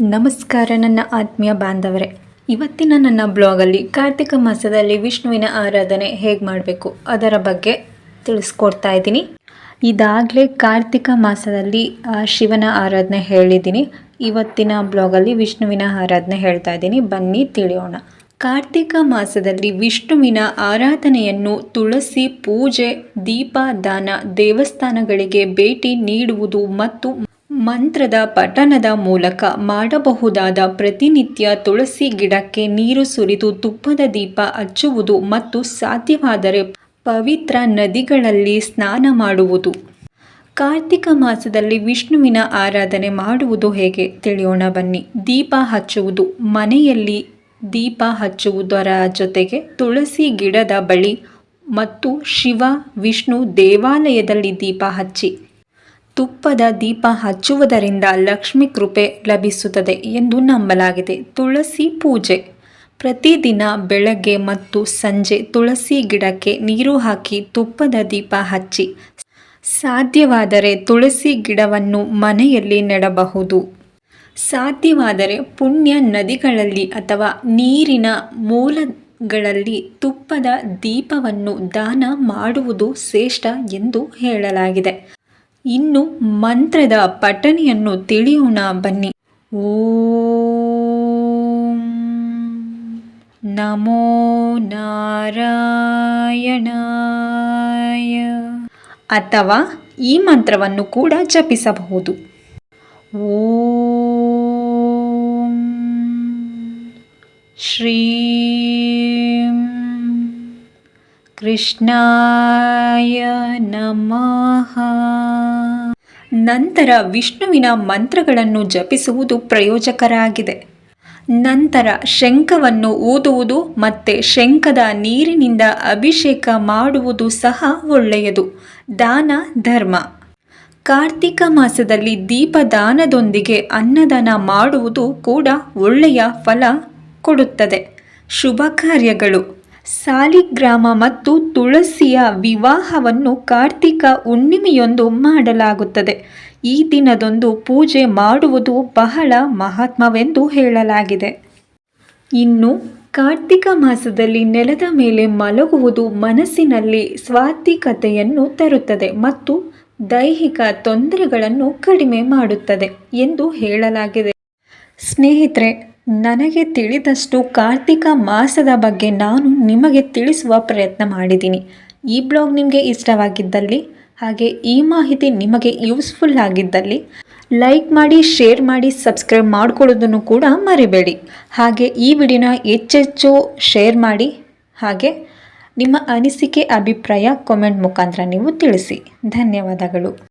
ನಮಸ್ಕಾರ ನನ್ನ ಆತ್ಮೀಯ ಬಾಂಧವರೇ. ಇವತ್ತಿನ ನನ್ನ ಬ್ಲಾಗಲ್ಲಿ ಕಾರ್ತಿಕ ಮಾಸದಲ್ಲಿ ವಿಷ್ಣುವಿನ ಆರಾಧನೆ ಹೇಗೆ ಮಾಡಬೇಕು ಅದರ ಬಗ್ಗೆ ತಿಳಿಸ್ಕೊಡ್ತಾ ಇದ್ದೀನಿ. ಇದಾಗಲೇ ಕಾರ್ತಿಕ ಮಾಸದಲ್ಲಿ ಶಿವನ ಆರಾಧನೆ ಹೇಳಿದ್ದೀನಿ. ಇವತ್ತಿನ ಬ್ಲಾಗಲ್ಲಿ ವಿಷ್ಣುವಿನ ಆರಾಧನೆ ಹೇಳ್ತಾ ಇದ್ದೀನಿ. ಬನ್ನಿ ತಿಳಿಯೋಣ. ಕಾರ್ತಿಕ ಮಾಸದಲ್ಲಿ ವಿಷ್ಣುವಿನ ಆರಾಧನೆಯನ್ನು ತುಳಸಿ ಪೂಜೆ, ದೀಪ, ದಾನ, ದೇವಸ್ಥಾನಗಳಿಗೆ ಭೇಟಿ ನೀಡುವುದು ಮತ್ತು ಮಂತ್ರದ ಪಠಣದ ಮೂಲಕ ಮಾಡಬಹುದಾದ ಪ್ರತಿನಿತ್ಯ ತುಳಸಿ ಗಿಡಕ್ಕೆ ನೀರು ಸುರಿದು ತುಪ್ಪದ ದೀಪ ಹಚ್ಚುವುದು ಮತ್ತು ಸಾಧ್ಯವಾದರೆ ಪವಿತ್ರ ನದಿಗಳಲ್ಲಿ ಸ್ನಾನ ಮಾಡುವುದು. ಕಾರ್ತಿಕ ಮಾಸದಲ್ಲಿ ವಿಷ್ಣುವಿನ ಆರಾಧನೆ ಮಾಡುವುದು ಹೇಗೆ? ತಿಳಿಯೋಣ ಬನ್ನಿ. ದೀಪ ಹಚ್ಚುವುದು. ಮನೆಯಲ್ಲಿ ದೀಪ ಹಚ್ಚುವುದರ ಜೊತೆಗೆ ತುಳಸಿ ಗಿಡದ ಬಳಿ ಮತ್ತು ಶಿವ, ವಿಷ್ಣು ದೇವಾಲಯದಲ್ಲಿ ದೀಪ ಹಚ್ಚಿ. ತುಪ್ಪದ ದೀಪ ಹಚ್ಚುವುದರಿಂದ ಲಕ್ಷ್ಮಿ ಕೃಪೆ ಲಭಿಸುತ್ತದೆ ಎಂದು ನಂಬಲಾಗಿದೆ. ತುಳಸಿ ಪೂಜೆ. ಪ್ರತಿದಿನ ಬೆಳಗ್ಗೆ ಮತ್ತು ಸಂಜೆ ತುಳಸಿ ಗಿಡಕ್ಕೆ ನೀರು ಹಾಕಿ ತುಪ್ಪದ ದೀಪ ಹಚ್ಚಿ. ಸಾಧ್ಯವಾದರೆ ತುಳಸಿ ಗಿಡವನ್ನು ಮನೆಯಲ್ಲಿ ನೆಡಬಹುದು. ಸಾಧ್ಯವಾದರೆ ಪುಣ್ಯ ನದಿಗಳಲ್ಲಿ ಅಥವಾ ನೀರಿನ ಮೂಲಗಳಲ್ಲಿ ತುಪ್ಪದ ದೀಪವನ್ನು ದಾನ ಮಾಡುವುದು ಶ್ರೇಷ್ಠ ಎಂದು ಹೇಳಲಾಗಿದೆ. ಇನ್ನು ಮಂತ್ರದ ಪಠಣೆಯನ್ನು ತಿಳಿಯೋಣ ಬನ್ನಿ. ಓಂ ನಮೋ ನಾರಾಯಣಾಯ. ಅಥವಾ ಈ ಮಂತ್ರವನ್ನು ಕೂಡ ಜಪಿಸಬಹುದು. ಓಂ ಶ್ರೀಂ ಕೃಷ್ಣಾಯ ನಮಃ. ನಂತರ ವಿಷ್ಣುವಿನ ಮಂತ್ರಗಳನ್ನು ಜಪಿಸುವುದು ಪ್ರಯೋಜಕರಾಗಿದೆ. ನಂತರ ಶಂಖವನ್ನು ಊದುವುದು ಮತ್ತು ಶಂಖದ ನೀರಿನಿಂದ ಅಭಿಷೇಕ ಮಾಡುವುದು ಸಹ ಒಳ್ಳೆಯದು. ದಾನ, ಧರ್ಮ. ಕಾರ್ತಿಕ ಮಾಸದಲ್ಲಿ ದೀಪದಾನದೊಂದಿಗೆ ಅನ್ನದಾನ ಮಾಡುವುದು ಕೂಡ ಒಳ್ಳೆಯ ಫಲ ಕೊಡುತ್ತದೆ. ಶುಭ ಕಾರ್ಯಗಳು. ಸಾಲಿಗ್ರಾಮ ಮತ್ತು ತುಳಸಿಯ ವಿವಾಹವನ್ನು ಕಾರ್ತಿಕ ಹುಣ್ಣಿಮೆಯೊಂದು ಮಾಡಲಾಗುತ್ತದೆ. ಈ ದಿನದೊಂದು ಪೂಜೆ ಮಾಡುವುದು ಬಹಳ ಮಹಾತ್ಮವೆಂದು ಹೇಳಲಾಗಿದೆ. ಇನ್ನು ಕಾರ್ತಿಕ ಮಾಸದಲ್ಲಿ ನೆಲದ ಮೇಲೆ ಮಲಗುವುದು ಮನಸ್ಸಿನಲ್ಲಿ ಸ್ವಾತ್ವಿಕತೆಯನ್ನು ತರುತ್ತದೆ ಮತ್ತು ದೈಹಿಕ ತೊಂದರೆಗಳನ್ನು ಕಡಿಮೆ ಮಾಡುತ್ತದೆ ಎಂದು ಹೇಳಲಾಗಿದೆ. ಸ್ನೇಹಿತರೆ ನನಗೆ ತಿಳಿದಷ್ಟು ಕಾರ್ತಿಕ ಮಾಸದ ಬಗ್ಗೆ ನಾನು ನಿಮಗೆ ತಿಳಿಸುವ ಪ್ರಯತ್ನ ಮಾಡಿದ್ದೀನಿ. ಈ ಬ್ಲಾಗ್ ನಿಮಗೆ ಇಷ್ಟವಾಗಿದ್ದಲ್ಲಿ, ಹಾಗೆ ಈ ಮಾಹಿತಿ ನಿಮಗೆ ಯೂಸ್ಫುಲ್ ಆಗಿದ್ದಲ್ಲಿ, ಲೈಕ್ ಮಾಡಿ, ಶೇರ್ ಮಾಡಿ, ಸಬ್ಸ್ಕ್ರೈಬ್ ಮಾಡ್ಕೊಳ್ಳೋದನ್ನು ಕೂಡ ಮರಿಬೇಡಿ. ಹಾಗೆ ಈ ವಿಡಿಯೋನ ಹೆಚ್ಚೆಚ್ಚು ಶೇರ್ ಮಾಡಿ, ಹಾಗೆ ನಿಮ್ಮ ಅನಿಸಿಕೆ, ಅಭಿಪ್ರಾಯ ಕಾಮೆಂಟ್ ಮುಖಾಂತರ ನೀವು ತಿಳಿಸಿ. ಧನ್ಯವಾದಗಳು.